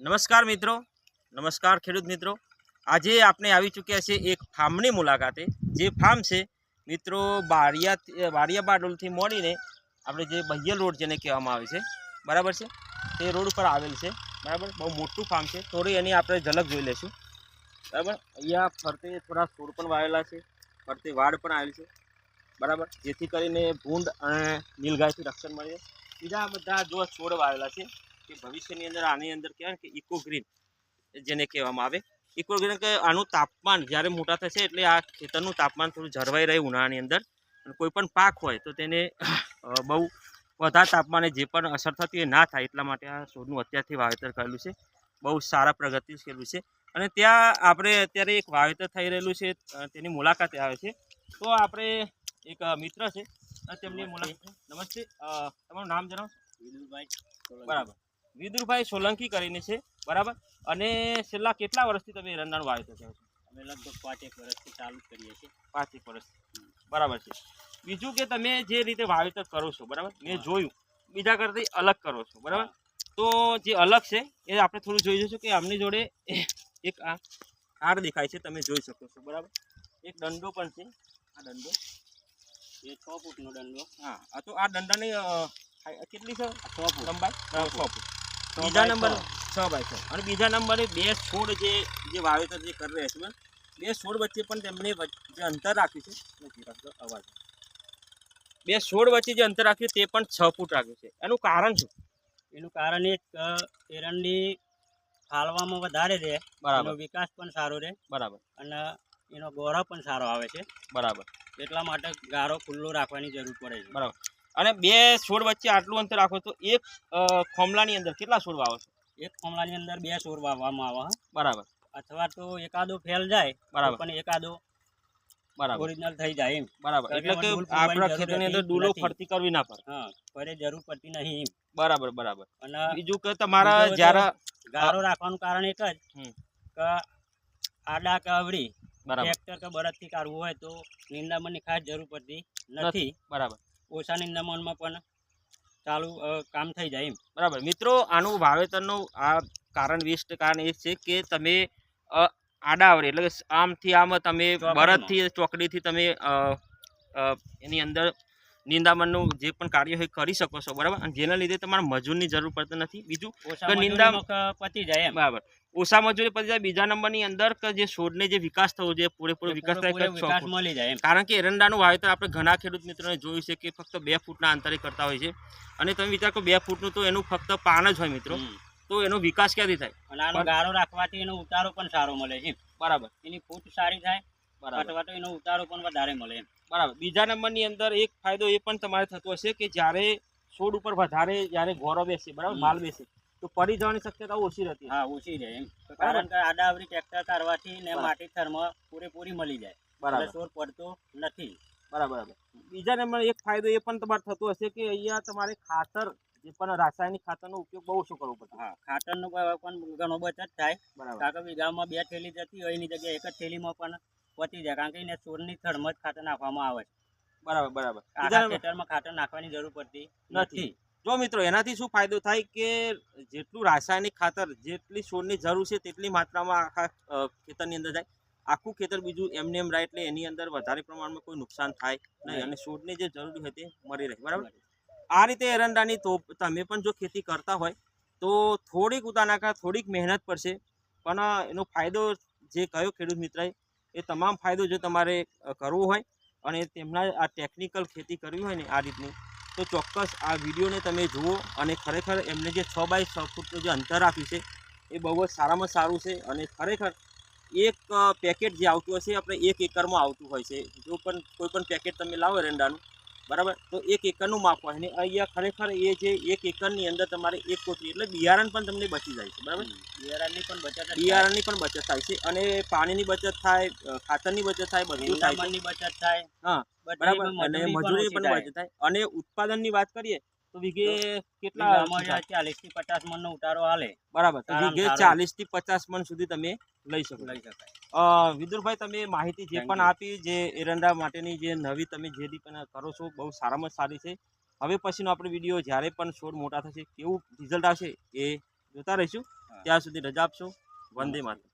નમસ્કાર મિત્રો. નમસ્કાર ખેડૂત મિત્રો. આજે આપણે આવી ચૂક્યા છે એક ફાર્મની મુલાકાતે. જે ફાર્મ છે, મિત્રો, બારિયા બારિયા બારડોલથી મોડીને આપણે જે બહિયલ રોડ જેને કહેવામાં આવે છે, બરાબર છે? તે રોડ ઉપર આવેલ છે, બરાબર? બહુ મોટું ફાર્મ છે. થોડી એની આપણે ઝલક જોઈ લઈશું. બરાબર? અહીંયા ફરતે થોડા છોડ પણ વાવેલા છે. ફરતે વાડ પણ આવેલ છે. બરાબર? જેથી કરીને ભૂંડ અને નીલગાયથી રક્ષણ મળે. બીજા બધા જો છોડ વાવેલા છે કે ભવિષ્યની અંદર આની અંદર કહેવાય કે ઇકોગ્રીન જેને કહેવામાં આવે. ઇકોગ્રીન કે આનું તાપમાન જ્યારે મોટા થશે એટલે આ ખેતરનું તાપમાન થોડું જળવાઈ રહે ઉનાળાની અંદર. અને કોઈ પણ પાક હોય તો તેને બહુ વધારે તાપમાને જે પણ અસર થતી હોય ના થાય એટલા માટે આ છોડનું અત્યારથી વાવેતર કરેલું છે. બહુ સારા પ્રગતિ થયેલું છે. અને ત્યાં આપણે અત્યારે એક વાવેતર થઈ રહેલું છે તેની મુલાકાતે આવે છે. તો આપણે એક મિત્ર છે તેમની મુલાકાત નમસ્તે તમારું નામ જણાવો. બરાબર. વિદુરભાઈ સોલંકી કરીને છે બરાબર? અને છેલ્લા કેટલા વર્ષથી તમે એરંડાનું વાવેતર કરો છો? અમે લગભગ પાંચેક વર્ષથી ચાલુ કરીએ છીએ. પાંચેક વર્ષ બરાબર છે. બીજું કે તમે જે રીતે વાવેતર કરો છો બરાબર? મેં જોયું. બીજા કરતી અલગ કરો છો બરાબર? તો જે અલગ છે એ આપણે થોડું જોઈ જઈશું કે આમની જોડે એક આ હાર દેખાય છે તમે જોઈ શકો છો બરાબર? એક દંડો પણ છે. આ દંડો. એ છ ફૂટનો દંડો. હા તો આ દંડાની કેટલી છે? છ ફૂટ. લંબાઈ? છ ફૂટ. બીજા નંબર છ. બાય છ. અને બીજા નંબરે બે છોડ જે જે વાવેતર જે કરી રહ્યા છે? બે છોડ વચ્ચે પણ તેમણે જે અંતર રાખ્યું છે અવાજ. બે છોડ વચ્ચે જે અંતર રાખ્યું તે પણ છ ફૂટ રાખ્યું છે. એનું કારણ શું? એનું કારણ એક એરંડી ફાળવામાં વધારે રહે બરાબર. વિકાસ પણ સારો રહે બરાબર. અને એનો ગોળો પણ સારો આવે છે. બરાબર. એટલા માટે ગારો ખુલ્લો રાખવાની જરૂર પડે છે. બરાબર. અને બે છોડ વચ્ચે આટલું અંતર રાખો તો એક ખોમલાની અંદર કેટલા છોડ વાવો છો? એક ખોમલાની અંદર બે છોડ વાવવામાં આવે બરાબર. અથવા તો એકાદો ફેલ જાય બરાબર. પણ એકાદો બરાબર. ઓરિજિનલ થઈ જાય એમ. બરાબર. એટલે કે એમાં ડૂલ પૂરવાની આપણા જરૂર ખેતરની અંદર ડૂલો ફરતી કરવી ના પડે. હા ફરે જરૂર પડતી નહીં બરાબર બરાબર. અને બીજું કે તમારા જ્યારે ગારો રાખવાનું કારણ એક જ કે આડા કે અવળી ટ્રેક્ટર કે બળદથી કાઢવું હોય તો નિંદામણની ખાસ જરૂર પડતી નથી. બરાબર. ઓછા નિંદામણમાં પણ ચાલુ કામ થઈ જાય એમ. બરાબર. મિત્રો આનું વાવેતરનું આ કારણ વિશિષ્ટ કારણ એ છે કે તમે આડાવરે એટલે આમથી આમ તમે બરદથી ચોકડીથી તમે એની અંદર નિંદામણનું જે પણ કાર્ય હોય કરી શકો છો. બરાબર? અને જેના લીધે તમારે મજૂરની જરૂર પડતી નથી. બીજું ઓછા કે નિંદા- પતી જાય એમ. બરાબર. ઓછા મજૂરી જાય બીજા નંબરની અંદર કે જે છોડને જે વિકાસ થવો જોઈએ પૂરેપૂરો વિકાસ થાય મળી જાય કારણ કે એરંડાનું વાવેતર આપણે ઘણા ખેડૂત મિત્રોને જોયું છે કે ફક્ત બે ફૂટના અંતરે કરતા હોય છે. અને તમે વિચાર કરો બે ફૂટનું તો એનું ફક્ત પાન જ હોય મિત્રો. તો એનો વિકાસ ક્યાંથી થાય? અને આનો ગારો રાખવાથી એનો ઉતારો પણ સારો મળે છે બરાબર. એની ફૂટ સારી થાય બરાબર. એનો ઉતારો પણ વધારે મળે બરાબર. બીજા નંબરની અંદર એક ફાયદો એ પણ તમારે થતો હશે કે જ્યારે છોડ ઉપર વધારે જ્યારે ગોરો બેસે બરાબર? માલ બેસે તો પડી જવાની શક્યતા ઓછી રહેતી હા ઓછી રહે એમ. કારણ કે આડા આવરી ટ્રેક્ટર કાઢવાથી ને માટી થરમાં પૂરેપૂરી મળી જાય. બરાબર. સોર પડતો નથી. બરાબર બીજા નંબર એક ફાયદો એ પણ તમારે થતો હશે કે અહીંયા તમારે ખાતર જે પણ રાસાયણિક ખાતરનો ઉપયોગ બહુ ઓછો કરવો પડે હા ખાતરનો પણ ઘણો બચત થાય. બરાબર. કારણ કે વીઘામાં બે થેલી જતી હોય એની જગ્યાએ એક જ થેલીમાં પણ પતી જાય. કારણ કે એને સોરની થડમાં જ ખાતર નાખવામાં આવે છે. બરાબર બરાબર. ખેતરમાં ખાતર નાખવાની જરૂર પડતી નથી. જો મિત્રો એનાથી શું ફાયદો થાય કે જેટલું રાસાયણિક ખાતર જેટલી છોડની જરૂર છે તેટલી માત્રામાં આખા ખેતરની અંદર જાય. આખું ખેતર બીજું એમને એમ રહે એટલે એની અંદર વધારે પ્રમાણમાં કોઈ નુકસાન થાય નહીં. અને છોડની જે જરૂરી હોય તે મળી રહે બરાબર? આ રીતે એરંડાની તો તમે પણ જો ખેતી કરતા હોય તો થોડીક ઉતાનાકા થોડીક મહેનત પડશે. પણ એનો ફાયદો જે કયો ખેડૂત મિત્રએ એ તમામ ફાયદો જો તમારે કરવો હોય અને તેમના આ ટેકનિકલ ખેતી કરવી હોય ને આ રીતની તો ચોક્કસ આ વિડીયોને તમે જુઓ અને ખરેખર એમને જે છ બાય છ ફૂટનું જે અંતર આપ્યું છે, એ બહુ જ સારામાં સારું છે અને ખરેખર એક પેકેટ જે આવતું હશે આપણે એક એકરમાં આવતું હોય છે. જો પણ કોઈ પણ પેકેટ તમે લાવો એરંડાનું બરાબર? તો એક એકરનું માપ હોય. અને અહીંયા ખરેખર એ જે એક એકરની અંદર તમારે એક કોથળી એટલે બિયારણ પણ તમને બચી જાય છે બરાબર? બિયારણની પણ બચત બિયારણની પણ બચત થાય છે અને પાણીની બચત થાય ખાતરની બચત થાય બધું છે. બચત થાય. હા, બરાબર? અને મજૂરી પણ બચત થાય. અને ઉત્પાદનની વાત કરીએ તો વીઘે કેટલા ચાલીસથી પચાસ મણનો ઉતારો હાલે. બરાબર. તો વીઘે ચાલીસથી પચાસ મણ સુધી તમે લઈ શકો. લઈ શકાય. વિદુરભાઈ તમે માહિતી જે પણ આપી જે એરંડા માટેની જે નવી તમે જે રી પણ કરો છો બહુ સારામાં સારી છે. હવે પછીનો આપણે વીડિયો જ્યારે પણ છોડ મોટા થશે કેવું રિઝલ્ટ આવશે એ જોતા રહીશું. ત્યાં સુધી રજા આપશો. વંદે માતરમ.